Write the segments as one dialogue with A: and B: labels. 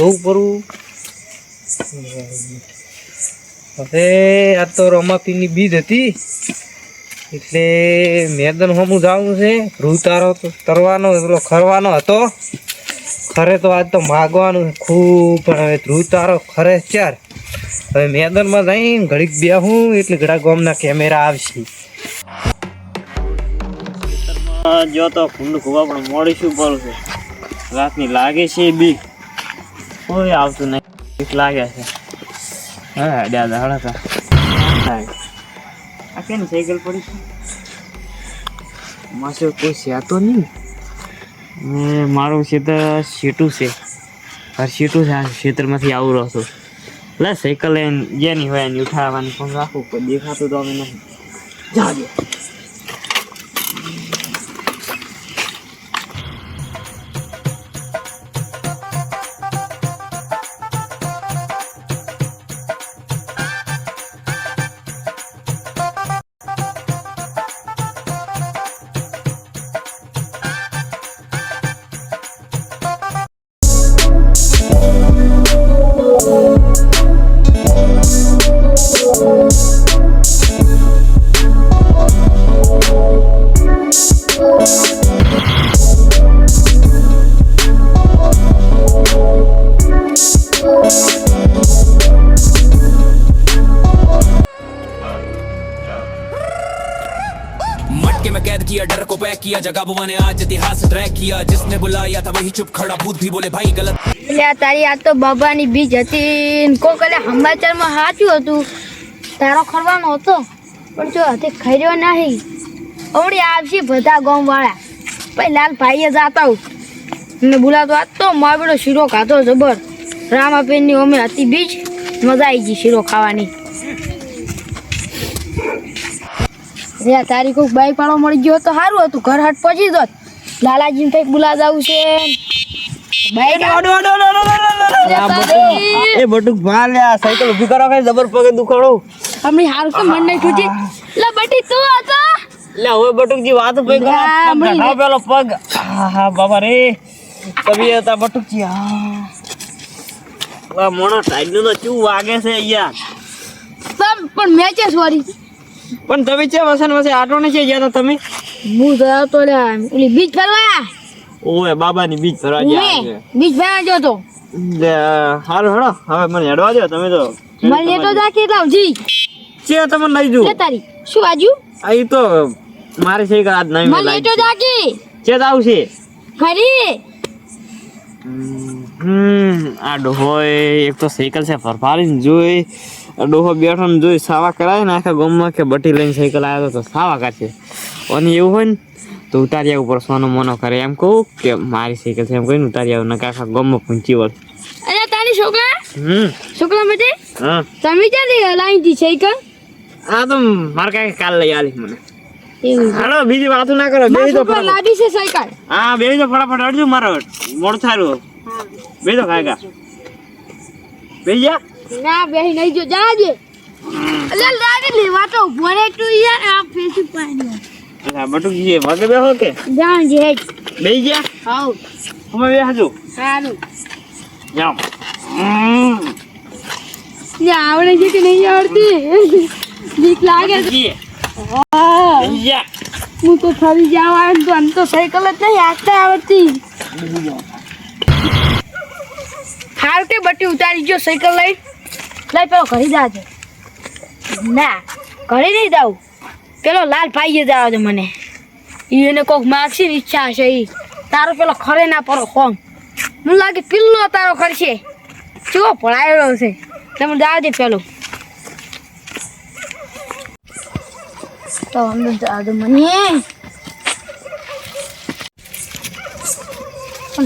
A: હમ, ભરવું હવે આ તો રમાપીની બીજ હતી. એટલે મેદાન હમું જવાનું છે. રૂ તારો તરવાનો એટલો ખરવાનો હતો. ખરે તો આજ તો માગવાનું ખૂબ પણ હવે ધ્રુવ તારો ખરે ચાર હવે મેદાનમાં જઈને ઘડીક બેહું એટલે ઘડા ગામના કેમેરા આવશે.
B: જો તો કુંડ કુવા પણ મોડી શું છે રાતની લાગે છે બી. કોઈ આવતું નહીં. બીક લાગે છે. હા અડ્યા દાડા હતા. આ કેમ સાયકલ પડી છે? માસે કોઈ છે તો નહીં ને? મારું ક્ષેત્ર સીટું છે. હર સીટું છે આ ક્ષેત્રમાંથી આવું રહું છું. એટલે સાયકલ જેની હોય એની ઉઠાવવાની. ફોન રાખું કોઈ દેખાતું તો અમે નહીં. જાગે
C: मटके में कैद किया डर को पैक किया जगह बुआ ने आज इतिहास ट्रैक किया जिसने बुलाया था वही चुप खड़ा भूत भी बोले भाई गलत
D: એટલે આ તારી આ તો બાબાની બીજ હતી ને કોક એટલે સમાચારમાં સાચું હતું તારો ખરવાનો હતો પણ જો હતે ખર્યો નહીં હમણાં આવશે બધા ગામવાળા પછી લાલ ભાઈએ જાતા હું ને બોલાતો આજ તો માવડો શીરો ખાધો જબર રામાપીરની અમે હતી બીજ મજા આવી ગઈ શીરો ખાવાની રે તારી કોઈક બાઈક વાળો મળી ગયો તો સારું હતું. ઘર હટ પહોંચી દોત લાલાજીને કંઈક બોલા જવું છે. બાઈક
B: એ બટુક ભાલ લે આ સાયકલ ઊભી કરો કઈ જબર પગે દુખાડો.
D: હમણી હારું કે મન નહીં છૂટી લે બટી તું હતો?
B: લે હવે બટુકજી વાત પે કરો
D: ના,
B: પગ પેલો પગ. હા હા બાબા રે. કવિ હતા બટુકજી હા. વા મોણો ટાઈડ નો ચૂ વાગે છે અહીંયા.
D: સમ પણ મેચે સોરી
B: પણ તમે છે વસન વસે આટો ને છે ગયા તમે?
D: હું ગયો તો લે ઓલી બીજ ફરવા?
B: ઓએ બાબાની બીજ ફરવા ગયા છે.
D: ફરવા ગયો તો.
B: હારું હડો હવે મને હેડવા દો તમે તો.
D: મને તો જાકે લાવ જી.
B: છે તમને લઈ જુ
D: તારી. શું આજુ
B: આઈ તો તો છે સાયકલ આજ નહીં
D: મને તો જાકી.
B: છે તો આવશે
D: ખરી
B: હમ આ હોય એક તો સાયકલ છે ફરફારી જોઈ. ડોહો બેઠો ને જોઈ સાવા કરાય ને આખા ગામમાં કે બટી લઈને સાયકલ આવ્યો તો સાવા કરશે અને એવું હોય ને તો ઉતાર્યા ઉપર સોનો મોનો કરે. એમ કહું કે મારી સાયકલ છે એમ કહીને ઉતારી આવું નકા આખા ગામમાં પહોંચી વળ.
D: અરે તારી છોકરા?
B: હમ.
D: છોકરા માટે?
B: હા.
D: તમે ક્યાંથી લાવી હતી સાયકલ?
B: આ તો મારે કાંઈ કાલ લઈ આલી મને. હાલો બીજી વાતો ના કરો બે તો
D: લાવી છે સાયકલ.
B: હા બે તો ફટાફટ અડજો મારો મોડ થારું બે તો બે જા.
D: ના બે નહીં જો જાજે અલે લાડી લેવા તો ઊભો રે તું યાર આ ફેસી પાણી
B: અલા બટુકજી વગે બેહો કે?
D: જાણજે
B: બે ગયા?
D: હાઉ
B: અમે બે હાજુ
D: સારું
B: જામ.
D: ને આવડે છે કે નહીં આવડતી? બીક લાગે છે. હા.
B: જા
D: તો ફરી જાવ આવે તો આમ તો સાયકલ જ નહીં હાથતા આવડતી. હાલ કે બટી ઉતારી ગયો સાયકલ લઈ? લઈ પેલો ઘરે જાજો. ના, ઘરે નહીં જાઉં. પેલો લાલ ભાઈએ જાવ છે મને. એને કોક માગશે ને ઈચ્છા હશે એ તારો પેલો ખરે ના પડો કોમ મને લાગે પિલ્લો તારો ખરશે ચેવો પડાયેલો છે. તમે જાવ દે પેલો. તો અમને જાજો મને.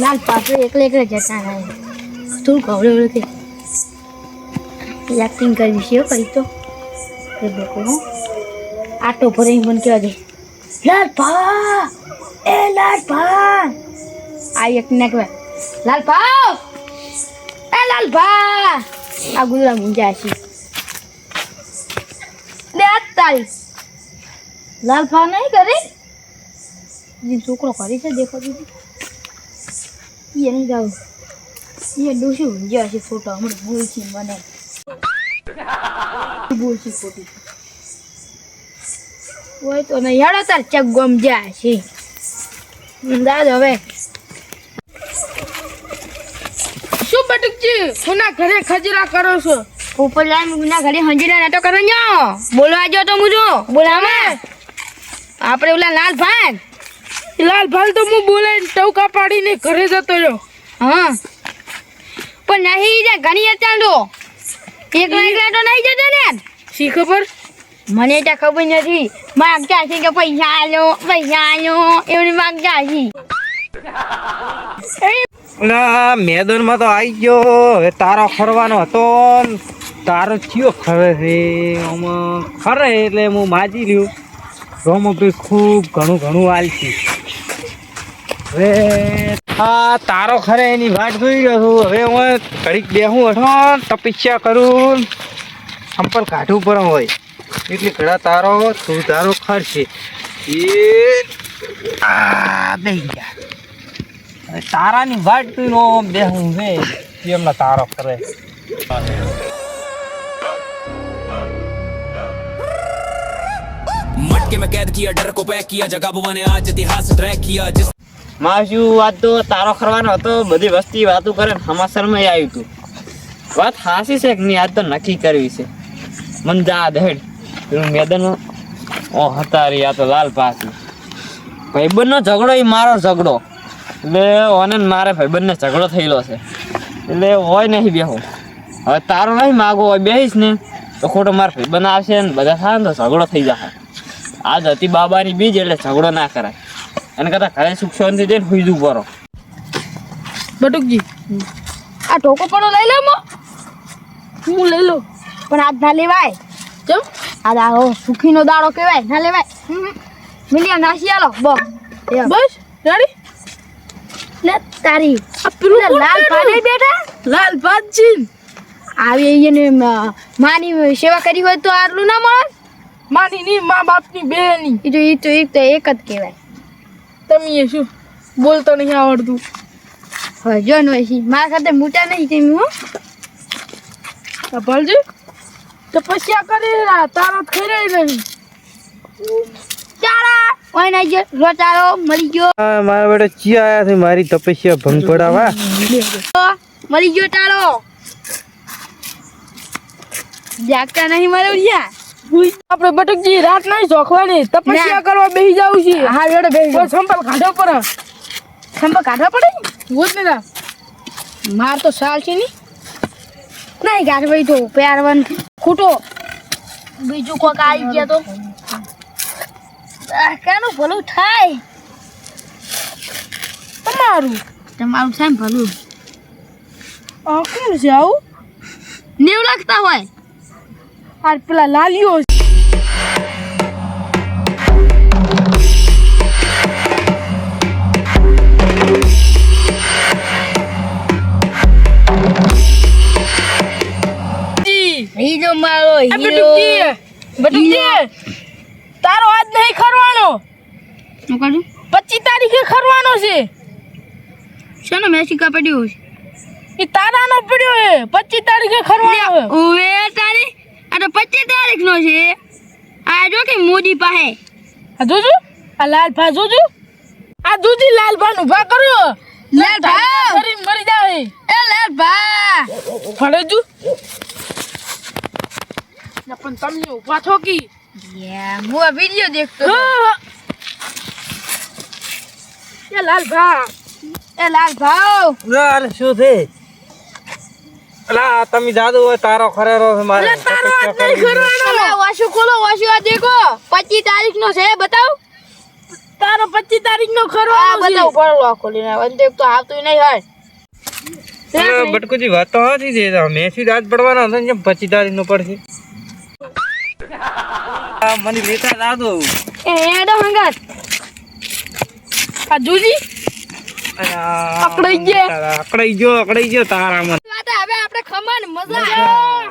D: લાલ પાછળ એકલે એકલે જતા રહે. વળે કે એક્ટિંગ કરી છે કરી તો. એ લોકો હું. આટો ભરે મને કહેવા દે. લાલ ભા એ લાલ ભા આ એક ને કહેવાય. લાલ ભા એ લાલ ભા આ ગુજરાત મુંજા છે. બે આ તારી લાલ ભા નહીં કરે? જે છોકરો કરે છે, દેખો દીધી. એ નહીં જાવ એ ડોસી ઊંઘ્યા છે ફોટો હમણાં ભૂલ છે મને. ભૂલ ખોટી હોય તો નહીં. હેડો તાર ચક ગમ જાય છે. દાદ હવે.
E: શું બટુકજી? કોના ઘરે ખજરા કરો છો?
D: ઉપર લાઈન ગુના ઘરે હંજીને નાટો કરો ન્યો બોલવા જો તો મુજો. બોલામાં આપણે ઓલા લાલ ભાન
E: લાલ ભાલ તો હું બોલે ટવકા પાડીને ઘરે જતો રહ્યો.
D: હા. પણ નહીં જે ઘણી અત્યાર તો. એકલા એકલા તો નહીં જતો ને.
E: શી ખબર?
D: મને ત્યાં ખબર નથી. માગતા છે કે પૈસા આલો પૈસા આલો એવડી માગતા છે
A: ના મેદાનમાં તો આવી ગયો. હવે તારો ફરવાનો હતો તારો થયો ખરે છે આમાં ખરે એટલે હું માજી લ્યું રોમપ્રી ખૂબ ઘણું ઘણું આલતી હવે આ તારો ખરે એની વાટ જોઈ રહ્યો છું હવે હું ઘડીક બેહું હઠો તપસ્યા કરું સંપલ કાઢવું પડે હોય એટલે ઘડા તારો તું તારો ખરશે એ આ બેહી ગયા હવે તારાની વાટ તું નો બેહું છે એમના તારો કરે
C: मटके में कैद किया डर को पैक किया जगह बुआ ने आज इतिहास ट्रैक किया जिस
B: માશું વાત તો તારો કરવાનો હતો, બધી વસ્તી વાતો કરે સમાચારમાં આવ્યું હતું વાત હાસી છે કે નહીં, આજ તો નક્કી કરવી છે. મન જા દહેડ. પેલું મેદન ઓ હતા રે આ તો લાલ પાસી. ભાઈબંધનો ઝઘડો એ મારો ઝઘડો. એટલે ઓને મારે ભાઈબંધને ઝઘડો થયેલો છે. એટલે હોય નહીં બેહો. હવે તારો નહીં માગો હોય, બેહીશ ને. તો ખોટો મારે ભાઈબંધ આવશે ને, બધા થાય ને તો ઝઘડો થઈ જશે. આજ હતી બાબાની બીજ, એટલે ઝઘડો ના કરાય. એને કરતા ઘરે સુખ શાંતિ જઈને હુઈજું કરો
E: બટુકજી
D: આ ટોકો પડો લઈ લે મો.
E: હું લઈ લો
D: પણ આજ ના લેવાય.
E: ચમ
D: આ દાડો સુખીનો દાડો કહેવાય. ના લેવાય. હમ. મિલિયા નાસી આલો. બસ એમ.
E: બસ રેડી?
D: લે તારી.
E: આ પેલું
D: લાલ? પાડે બેઠા.
E: લાલ
D: આવી એને માની સેવા કરી હોય તો આટલું ના મળે?
E: માની ની મા બાપની બેની.
D: એ તો એ તો એક તો એક જ કહેવાય.
E: તમે શું બોલતો નહીં આવડતું?
D: હવે જો મારા સાથે મોટા નહીં તેમ ભલજી
E: તો પછી તપસ્યા કરી રહ્યા તારા ખરે નહીં
D: ચારા ઓય ના જો રોચારો મળી ગયો.
A: આ મારા બેટા આયા છે મારી તપસ્યા ભંગ પડાવા
D: મળી ગયો તારો જાગતા નહીં મારે ઉડ્યા?
E: આપણે બટકજી રાત નહીં જોખવાની તપસ્યા કરવા બેસી જાવ છે.
D: હા જોડે બે
E: જાવ સંપલ કાઢો પર
D: સંપલ કાઢવા પડે
E: હું ને નહીં
D: માર તો સાલ છે ની. નહીં કાઢવાય તો પ્યારવન ખૂટો. બીજું કોક આવી ગયા તો. કેનું ભલું થાય?
E: તમારું.
D: તમારું થાય ભલું
E: આ કોણ છે આવું
D: નેવ લાગતા હોય.
E: આ પેલા લાલીઓ જી.
D: હીરો મારો હીરો
E: તારો આજ નહીં ખરવાનો
D: શું કરું
E: પચીસ તારીખે ખરવાનો છે
D: શેનો મેસિકા પડ્યો છે
E: એ તારાનો પડ્યો છે પચીસ તારીખે ખરવાનો
D: ઓવે તારી આ તો પચીસ તારીખ નો છે. આ જો કે મોદી પાસે.
E: આ જોજો. આ લાલ ભા જોજો. આ દૂધી લાલ ભા નું ભા કરો.
D: લાલ ભા.
E: મરી મરી જાય
D: એ લાલ ભા.
E: ફળે જુ. ના પણ તમને ઊભા છો કી?
D: યા હું આ વિડિયો દેખતો
E: એ લાલ ભા.
D: એ લાલ ભાવ.
A: અરે શું છે? અલા તમે જાદુ હોય તારો ખરેરો છે મારે.
E: તારો ખરવાનો
D: તમે વાસુ ખોલો વાશુ આ દેખો. પચીસ તારીખ નો છે બતાવ.
E: તારો પચીસ તારીખ નો
D: આ
E: ખરવાનો
D: બતાવ
E: છે
D: પડો લો ખોલીને અંતે તો આવતું નહીં હોય.
A: બટકુજી વાત તો હાથી છે. મેસી રાત પડવાનો હતો ને જેમ પચીસ તારીખ નો પડશે? આ મને લેતા દાદો
D: એ એડો હંગાત.
E: આ જુજી. અકડાઈ ગયા.
A: અકડાઈ ગયો અકડાઈ ગયો તારામાં.
D: વાત હવે આપણે ખમણ મજા